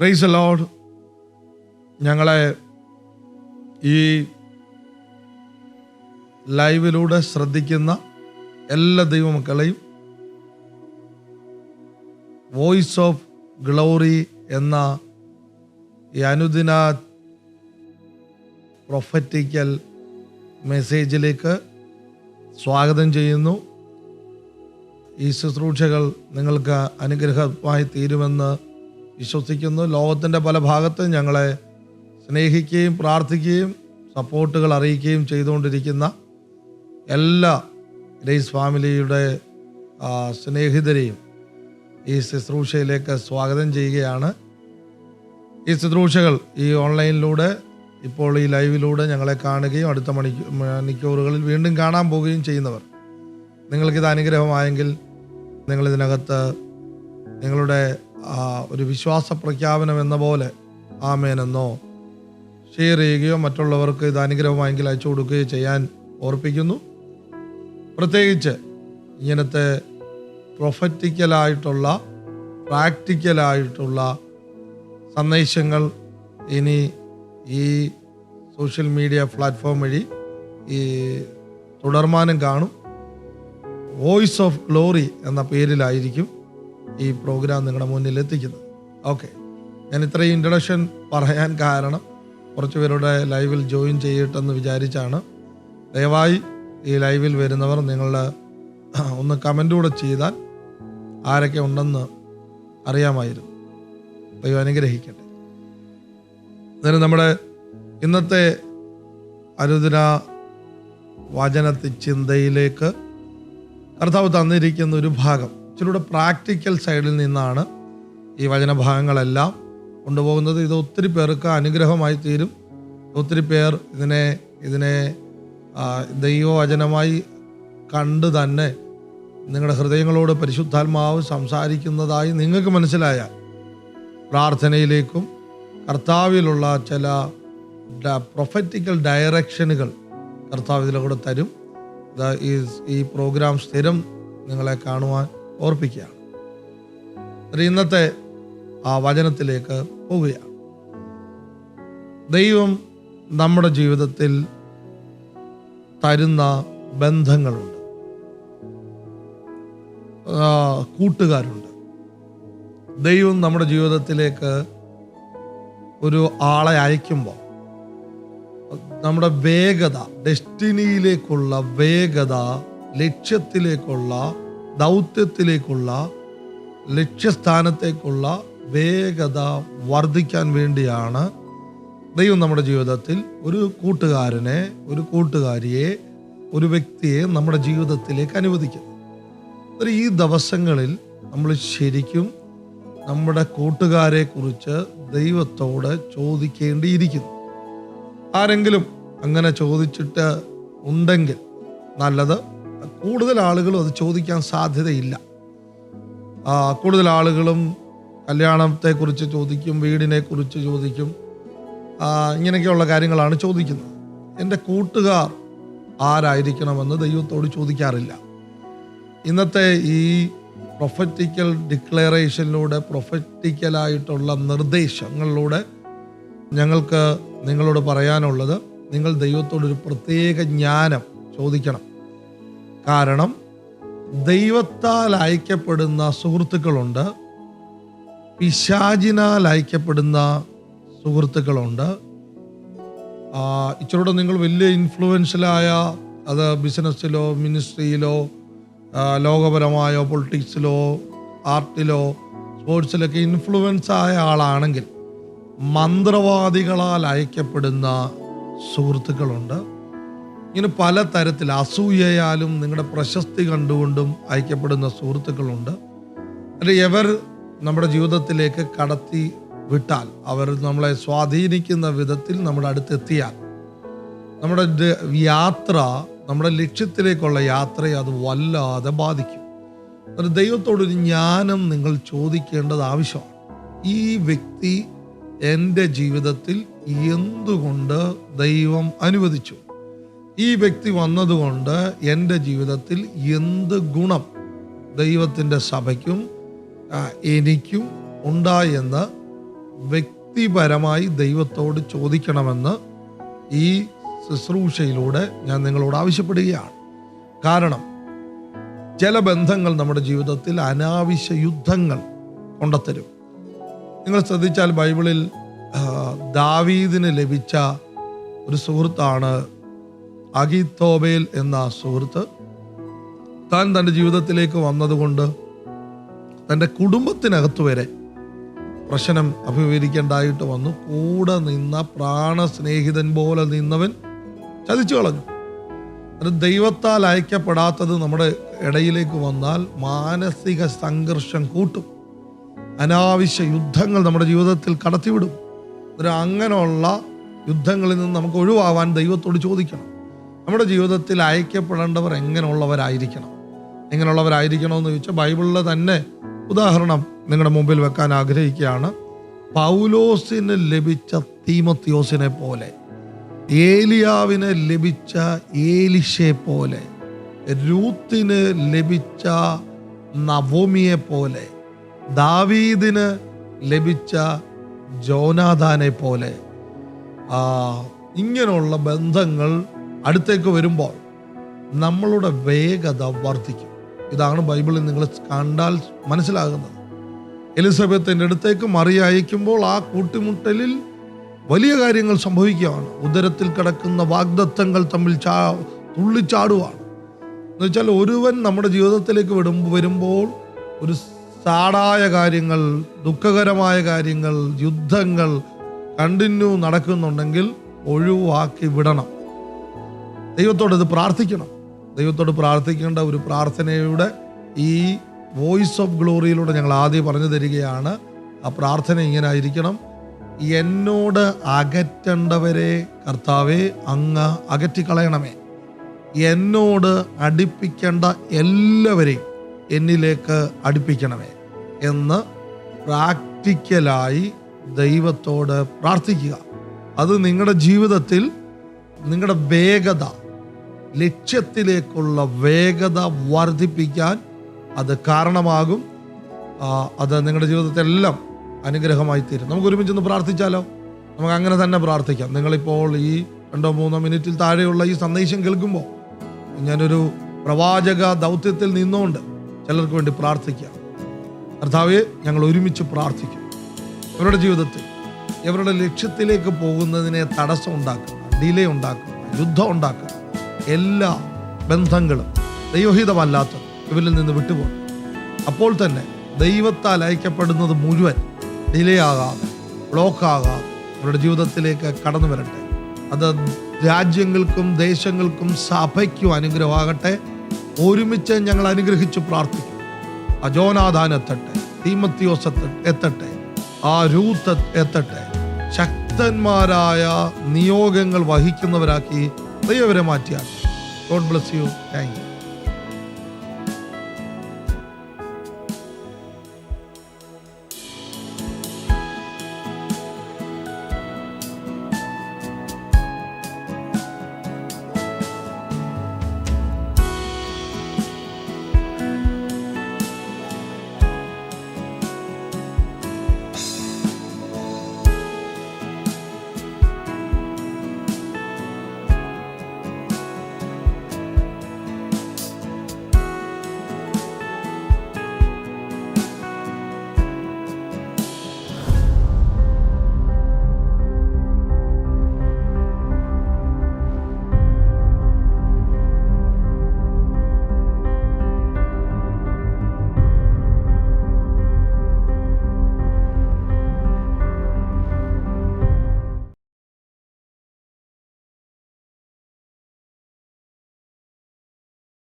Price load ഞങ്ങളെ ഈ ലൈവിലൂടെ ശ്രദ്ധിക്കുന്ന എല്ലാ ദൈവമക്കളെയും വോയിസ് ഓഫ് ഗ്ലോറി എന്ന ഈ അനുദിന പ്രൊഫറ്റിക്കൽ മെസ്സേജിലേക്ക് സ്വാഗതം ചെയ്യുന്നു. ഈ ശുശ്രൂഷകൾ നിങ്ങൾക്ക് അനുഗ്രഹമായി തീരുമെന്ന് വിശ്വസിക്കുന്നു ലോകത്തിന്റെ പല ഭാഗത്തും ഞങ്ങളെ സ്നേഹിക്കുകയും പ്രാർത്ഥിക്കുകയും സപ്പോർട്ടുകൾ അറിയിക്കുകയും ചെയ്തുകൊണ്ടിരിക്കുന്ന എല്ലാ ഗ്രേസ് ഫാമിലിയുടെ സ്നേഹിതരെയും ഈ ശുശ്രൂഷയിലേക്ക് സ്വാഗതം ചെയ്യുകയാണ്. ഈ ശുശ്രൂഷകൾ ഈ ഓൺലൈനിലൂടെ ഇപ്പോൾ ഈ ലൈവിലൂടെ ഞങ്ങളെ കാണുകയും അടുത്ത മണിക്കൂ മണിക്കൂറുകളിൽ വീണ്ടും കാണാൻ പോവുകയും ചെയ്യുന്നവർ നിങ്ങൾക്കിത് അനുഗ്രഹമായെങ്കിൽ നിങ്ങളിതിനകത്ത് നിങ്ങളുടെ ഒരു വിശ്വാസ പ്രഖ്യാപനം എന്ന പോലെ ആമേനെന്നോ ഷെയർ ചെയ്യുകയോ മറ്റുള്ളവർക്ക് ഇത് അനുഗ്രഹമായെങ്കിൽ അയച്ചു കൊടുക്കുകയോ ചെയ്യാൻ ഓർപ്പിക്കുന്നു. പ്രത്യേകിച്ച് ഇങ്ങനത്തെ പ്രൊഫറ്റിക്കലായിട്ടുള്ള പ്രാക്ടിക്കലായിട്ടുള്ള സന്ദേശങ്ങൾ ഇനി ഈ സോഷ്യൽ മീഡിയ പ്ലാറ്റ്ഫോം വഴി ഈ തുടർമാനം കാണും. വോയിസ് ഓഫ് ഗ്ലോറി എന്ന പേരിലായിരിക്കും. ഈ പ്രോഗ്രാം നിങ്ങളുടെ മുന്നിൽ എത്തിക്കുന്നത് ഓക്കെ. ഞാൻ ഇത്രയും ഇൻട്രഡക്ഷൻ പറയാൻ കാരണം കുറച്ച് പേരുടെ ലൈവിൽ ജോയിൻ ചെയ്യട്ടെന്ന് വിചാരിച്ചാണ്. ദയവായി ഈ ലൈവിൽ വരുന്നവർ നിങ്ങളുടെ ഒന്ന് കമന്റ് കൂടെ ചെയ്താൽ ആരൊക്കെ ഉണ്ടെന്ന് അറിയാമായിരുന്നു. ദൈവം അനുഗ്രഹിക്കട്ടെ. അന്നേരം നമ്മുടെ ഇന്നത്തെ അനുദിന വചനത്തി ചിന്തയിലേക്ക് കർത്താവ് തന്നിരിക്കുന്ന ഒരു ഭാഗം ഇച്ചിലൂടെ പ്രാക്ടിക്കൽ സൈഡിൽ നിന്നാണ് ഈ വചനഭാഗങ്ങളെല്ലാം കൊണ്ടുപോകുന്നത്. ഇത് ഒത്തിരി പേർക്ക് അനുഗ്രഹമായി തീരും. ഒത്തിരി പേർ ഇതിനെ ഇതിനെ ദൈവവചനമായി കണ്ട് തന്നെ നിങ്ങളുടെ ഹൃദയങ്ങളോട് പരിശുദ്ധാത്മാവ് സംസാരിക്കുന്നതായി നിങ്ങൾക്ക് മനസ്സിലായാൽ പ്രാർത്ഥനയിലേക്കും കർത്താവിലുള്ള ചില പ്രൊഫറ്റിക്കൽ ഡയറക്ഷനുകൾ കർത്താവ് ഇതിലൂടെ തരും. ഈ പ്രോഗ്രാം സ്ഥിരം നിങ്ങളെ കാണുവാൻ ഓർപ്പിക്കുകയാണ് ഇന്നത്തെ ആ വചനത്തിലേക്ക് പോവുകയാണ്. ദൈവം നമ്മുടെ ജീവിതത്തിൽ തരുന്ന ബന്ധങ്ങളുണ്ട്. കൂട്ടുകാരുണ്ട്. ദൈവം നമ്മുടെ ജീവിതത്തിലേക്ക് ഒരു ആളെ അയക്കുമ്പോൾ നമ്മുടെ വേഗത ഡെസ്റ്റിനിയിലേക്കുള്ള വേഗത ലക്ഷ്യത്തിലേക്കുള്ള ദൗത്യത്തിലേക്കുള്ള ലക്ഷ്യസ്ഥാനത്തേക്കുള്ള വേഗത വർദ്ധിക്കാൻ വേണ്ടിയാണ് ദൈവം നമ്മുടെ ജീവിതത്തിൽ ഒരു കൂട്ടുകാരനെ ഒരു കൂട്ടുകാരിയെ ഒരു വ്യക്തിയെ നമ്മുടെ ജീവിതത്തിലേക്ക് അനുവദിക്കുന്നത്. ഒരു ഈ ദിവസങ്ങളിൽ നമ്മൾ ശരിക്കും നമ്മുടെ കൂട്ടുകാരെക്കുറിച്ച് ദൈവത്തോട് ചോദിക്കേണ്ടിയിരിക്കുന്നു. ആരെങ്കിലും അങ്ങനെ ചോദിച്ചിട്ട് ഉണ്ടെങ്കിൽ നല്ലത് കൂടുതൽ ആളുകളും അത് ചോദിക്കാൻ സാധ്യതയില്ല. കൂടുതൽ ആളുകളും കല്യാണത്തെക്കുറിച്ച് ചോദിക്കും വീടിനെ കുറിച്ച് ചോദിക്കും ഇങ്ങനെയൊക്കെയുള്ള കാര്യങ്ങളാണ് ചോദിക്കുന്നത്. എന്റെ കൂട്ടുകാർ ആരായിരിക്കണമെന്ന് ദൈവത്തോട് ചോദിക്കാറില്ല. ഇന്നത്തെ ഈ പ്രൊഫറ്റിക്കൽ ഡിക്ലറേഷനിലൂടെ പ്രൊഫറ്റിക്കലായിട്ടുള്ള നിർദ്ദേശങ്ങളിലൂടെ ഞങ്ങൾക്ക് നിങ്ങളോട് പറയാനുള്ളത് നിങ്ങൾ ദൈവത്തോടൊരു പ്രത്യേക ജ്ഞാനം ചോദിക്കണം. കാരണം ദൈവത്താൽ അയക്കപ്പെടുന്ന സുഹൃത്തുക്കളുണ്ട്. പിശാചിനാൽ അയക്കപ്പെടുന്ന സുഹൃത്തുക്കളുണ്ട്. ഇച്ചിരൂടെ നിങ്ങൾ വലിയ ഇൻഫ്ലുവൻഷ്യലായ അത് ബിസിനസ്സിലോ മിനിസ്ട്രിയിലോ ലോകപരമായോ പൊളിറ്റിക്സിലോ ആർട്ടിലോ സ്പോർട്സിലൊക്കെ ഇൻഫ്ലുവൻസ് ആയ ആളാണെങ്കിൽ മന്ത്രവാദികളാൽ അയക്കപ്പെടുന്ന സുഹൃത്തുക്കളുണ്ട്. ഇങ്ങനെ പല തരത്തിൽ അസൂയയാലും നിങ്ങളുടെ പ്രശസ്തി കണ്ടുകൊണ്ടും അയക്കപ്പെടുന്ന സുഹൃത്തുക്കളുണ്ട്. അല്ലെ എവർ നമ്മുടെ ജീവിതത്തിലേക്ക് കടത്തി വിട്ടാൽ അവർ നമ്മളെ സ്വാധീനിക്കുന്ന വിധത്തിൽ നമ്മുടെ അടുത്തെത്തിയാൽ നമ്മുടെ യാത്ര നമ്മുടെ ലക്ഷ്യത്തിലേക്കുള്ള യാത്രയെ അത് വല്ലാതെ ബാധിക്കും. ഒരു ദൈവത്തോടൊരു ജ്ഞാനം നിങ്ങൾ ചോദിക്കേണ്ടത് ആവശ്യമാണ്. ഈ വ്യക്തി എന്റെ ജീവിതത്തിൽ എന്തുകൊണ്ട് ദൈവം അനുവദിച്ചു? ഈ വ്യക്തി വന്നതുകൊണ്ട് എന്റെ ജീവിതത്തിൽ എന്ത് ഗുണം ദൈവത്തിന്റെ സഭയ്ക്കും എനിക്കും ഉണ്ടായെന്ന് വ്യക്തിപരമായി ദൈവത്തോട് ചോദിക്കണമെന്ന് ഈ ശുശ്രൂഷയിലൂടെ ഞാൻ നിങ്ങളോട് ആവശ്യപ്പെടുകയാണ്. കാരണം ചില ബന്ധങ്ങൾ നമ്മുടെ ജീവിതത്തിൽ അനാവശ്യ യുദ്ധങ്ങൾ കൊണ്ടുത്തരും. നിങ്ങൾ ശ്രദ്ധിച്ചാൽ ബൈബിളിൽ ദാവീദിന് ലഭിച്ച ഒരു സുഹൃത്താണ് അഗിത്തോബേൽ എന്ന സുഹൃത്ത് താൻ തന്റെ ജീവിതത്തിലേക്ക് വന്നതുകൊണ്ട് തന്റെ കുടുംബത്തിനകത്ത് വരെ പ്രശ്നം അഭിമുഖീകരിക്കേണ്ടായിട്ട് വന്നു. കൂടെ നിന്ന പ്രാണസ്നേഹിതൻ പോലെ നിന്നവൻ ചതിച്ചു കളഞ്ഞു. അത് ദൈവത്താൽ അയക്കപ്പെടാത്തത് നമ്മുടെ ഇടയിലേക്ക് വന്നാൽ മാനസിക സംഘർഷം കൂട്ടും. അനാവശ്യ യുദ്ധങ്ങൾ നമ്മുടെ ജീവിതത്തിൽ കടത്തിവിടും. ഒരു അങ്ങനെയുള്ള യുദ്ധങ്ങളിൽ നിന്ന് നമുക്ക് ഒഴിവാവാൻ ദൈവത്തോട് ചോദിക്കണം. നമ്മുടെ ജീവിതത്തിൽ അയക്കപ്പെടേണ്ടവർ എങ്ങനെയുള്ളവരായിരിക്കണം? എങ്ങനെയുള്ളവരായിരിക്കണമെന്ന് ചോദിച്ചാൽ ബൈബിളിൽ തന്നെ ഉദാഹരണം നിങ്ങളുടെ മുമ്പിൽ വെക്കാൻ ആഗ്രഹിക്കുകയാണ്. പൗലോസിന് ലഭിച്ച തീമത്തിയോസിനെ പോലെ ഏലിയാവിന് ലഭിച്ച ഏലിഷെ പോലെ രൂത്തിന് ലഭിച്ച നവോമിയെ പോലെ ദാവീദിന് ലഭിച്ച ജോനാഥാനെ പോലെ ഇങ്ങനെയുള്ള ബന്ധങ്ങൾ അടുത്തേക്ക് വരുമ്പോൾ നമ്മളുടെ വേഗത വർദ്ധിക്കും. ഇതാണ് ബൈബിളിൽ നിങ്ങൾ കണ്ടാൽ മനസ്സിലാകുന്നത്. എലിസബത്തിന്റെ അടുത്തേക്ക് മറി അയക്കുമ്പോൾ ആ കൂട്ടിമുട്ടലിൽ വലിയ കാര്യങ്ങൾ സംഭവിക്കുകയാണ്. ഉദരത്തിൽ കിടക്കുന്ന വാഗ്ദത്തങ്ങൾ തമ്മിൽ ചാ തുള്ളിച്ചാടുവാണ്. എന്ന് വെച്ചാൽ ഒരുവൻ നമ്മുടെ ജീവിതത്തിലേക്ക് വിടുമ്പോൾ വരുമ്പോൾ ഒരു സാടായ കാര്യങ്ങൾ ദുഃഖകരമായ കാര്യങ്ങൾ യുദ്ധങ്ങൾ കണ്ടിന്യൂ നടക്കുന്നുണ്ടെങ്കിൽ ഒഴിവാക്കി വിടണം. ദൈവത്തോട് ഇത് പ്രാർത്ഥിക്കണം. ദൈവത്തോട് പ്രാർത്ഥിക്കേണ്ട ഒരു പ്രാർത്ഥനയുടെ ഈ വോയിസ് ഓഫ് ഗ്ലോറിയിലൂടെ ഞങ്ങൾ ആദ്യം പറഞ്ഞു തരികയാണ്. ആ പ്രാർത്ഥന ഇങ്ങനെ ആയിരിക്കണം എന്നോട് അകറ്റേണ്ടവരെ കർത്താവെ അങ്ങ് അകറ്റിക്കളയണമേ. എന്നോട് അടുപ്പിക്കേണ്ട എല്ലാവരെയും എന്നിലേക്ക് അടുപ്പിക്കണമേ എന്ന് പ്രാക്ടിക്കലായി ദൈവത്തോട് പ്രാർത്ഥിക്കുക. അത് നിങ്ങളുടെ ജീവിതത്തിൽ നിങ്ങളുടെ വേഗത ലക്ഷ്യത്തിലേക്കുള്ള വേഗത വർദ്ധിപ്പിക്കാൻ അത് കാരണമാകും. അത് നിങ്ങളുടെ ജീവിതത്തിലെല്ലാം അനുഗ്രഹമായി തീരും. നമുക്ക് ഒരുമിച്ച് ഒന്ന് പ്രാർത്ഥിച്ചാലോ? നമുക്ക് അങ്ങനെ തന്നെ പ്രാർത്ഥിക്കാം. നിങ്ങളിപ്പോൾ ഈ രണ്ടോ മൂന്നോ മിനിറ്റിൽ താഴെയുള്ള ഈ സന്ദേശം കേൾക്കുമ്പോൾ ഞാനൊരു പ്രവാചക ദൗത്യത്തിൽ നിന്നുകൊണ്ട് ചിലർക്ക് വേണ്ടി പ്രാർത്ഥിക്കാം. കർത്താവെ ഞങ്ങൾ ഒരുമിച്ച് പ്രാർത്ഥിക്കും. അവരുടെ ജീവിതത്തിൽ ഇവരുടെ ലക്ഷ്യത്തിലേക്ക് പോകുന്നതിനെ തടസ്സം ഉണ്ടാക്കുക ഡിലേ ഉണ്ടാക്കുക യുദ്ധം ഉണ്ടാക്കുന്ന എല്ലാ ബന്ധങ്ങളും ദൈവഹിതമല്ലാത്ത ഇവരിൽ നിന്ന് വിട്ടുപോകും. അപ്പോൾ തന്നെ ദൈവത്താൽ അയക്കപ്പെടുന്നത് മുഴുവൻ ഡിലേ ആകാതെ ബ്ലോക്ക് ആകാതെ അവരുടെ ജീവിതത്തിലേക്ക് കടന്നു വരട്ടെ. അത് രാജ്യങ്ങൾക്കും ദേശങ്ങൾക്കും സഭയ്ക്കും അനുഗ്രഹമാകട്ടെ. ഒരുമിച്ച് ഞങ്ങൾ അനുഗ്രഹിച്ച് പ്രാർത്ഥിക്കും. അജോനാദാൻ എത്തട്ടെ തീമത്തിയോസ് എത്ത- എത്തട്ടെ ആ രൂത്ത് എത്തട്ടെ. ശക്തന്മാരായ നിയോഗങ്ങൾ വഹിക്കുന്നവരാക്കി ദൈവവരെ മാറ്റിയാൽ. God bless you thank you